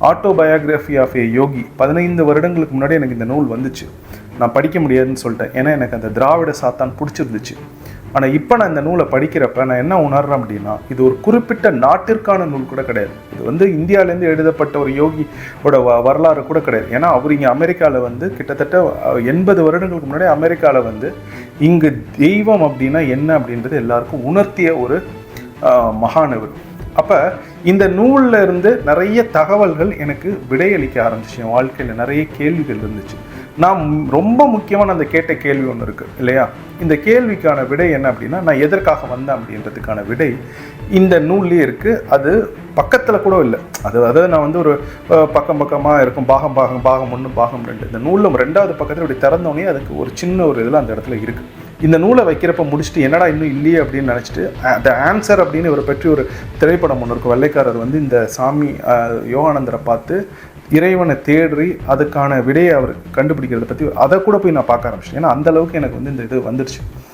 Autobiography of ஏ யோகி பதினைந்து வருடங்களுக்கு முன்னாடி எனக்கு இந்த நூல் வந்துச்சு. நான் படிக்க முடியாதுன்னு சொல்லிட்டேன். ஏன்னா எனக்கு அந்த திராவிட சாத்தான் பிடிச்சிருந்துச்சு. ஆனால் இப்போ நான் இந்த நூலை படிக்கிறப்ப நான் என்ன உணர்றேன் அப்படின்னா இது ஒரு குறிப்பிட்ட நாட்டிற்கான நூல் கூட கிடையாது. இது வந்து இந்தியாவிலேருந்து எழுதப்பட்ட ஒரு யோகியோட வ- வரலாறு கூட கிடையாது. ஏன்னா அவர் இங்கே அமெரிக்காவில் வந்து கிட்டத்தட்ட எண்பது வருடங்களுக்கு முன்னாடி அமெரிக்காவில் வந்து இங்கு தெய்வம் அப்படின்னா என்ன அப்படின்றது எல்லாருக்கும் உணர்த்திய ஒரு மகானவர் அப்போ இந்த நூல்ல இருந்து நிறைய தகவல்கள் எனக்கு விடையளிக்க ஆரம்பிச்சு என் வாழ்க்கையில் நிறைய கேள்விகள் இருந்துச்சு. நான் ரொம்ப முக்கியமான அந்த கேட்ட கேள்வி ஒன்று இருக்குது இல்லையா? இந்த கேள்விக்கான விடை என்ன அப்படின்னா நான் எதற்காக வந்தேன் அப்படின்றதுக்கான விடை இந்த நூல்லேயே இருக்குது அது பக்கத்தில் கூட இல்லை. அது அதாவது நான் வந்து ஒரு பக்கம் பக்கமாக இருக்கும் பாகம் பாகம் பாகம் ஒன்று பாகம் ரெண்டு. இந்த நூலில் ரெண்டாவது பக்கத்தில் இப்படி திறந்தோடனே அதுக்கு ஒரு சின்ன ஒரு இதில் அந்த இடத்துல இருக்குது இந்த நூலை வைக்கிறப்ப முடிச்சுட்டு என்னடா இன்னும் இல்லையே அப்படின்னு நினச்சிட்டு த ஆன்சர் அப்படின்னு இவரை பற்றி ஒரு திரைப்படம் ஒன்று இருக்கும். வெள்ளைக்காரர் வந்து இந்த சாமி யோகானந்தரை பார்த்து இறைவனை தேடி அதுக்கான விடையை அவர் கண்டுபிடிக்கிறத பற்றி அதை கூட போய் நான் பார்க்க ஆரம்பிச்சேன் ஏன்னா அந்த அளவுக்கு எனக்கு வந்து இந்த இது வந்துடுச்சு.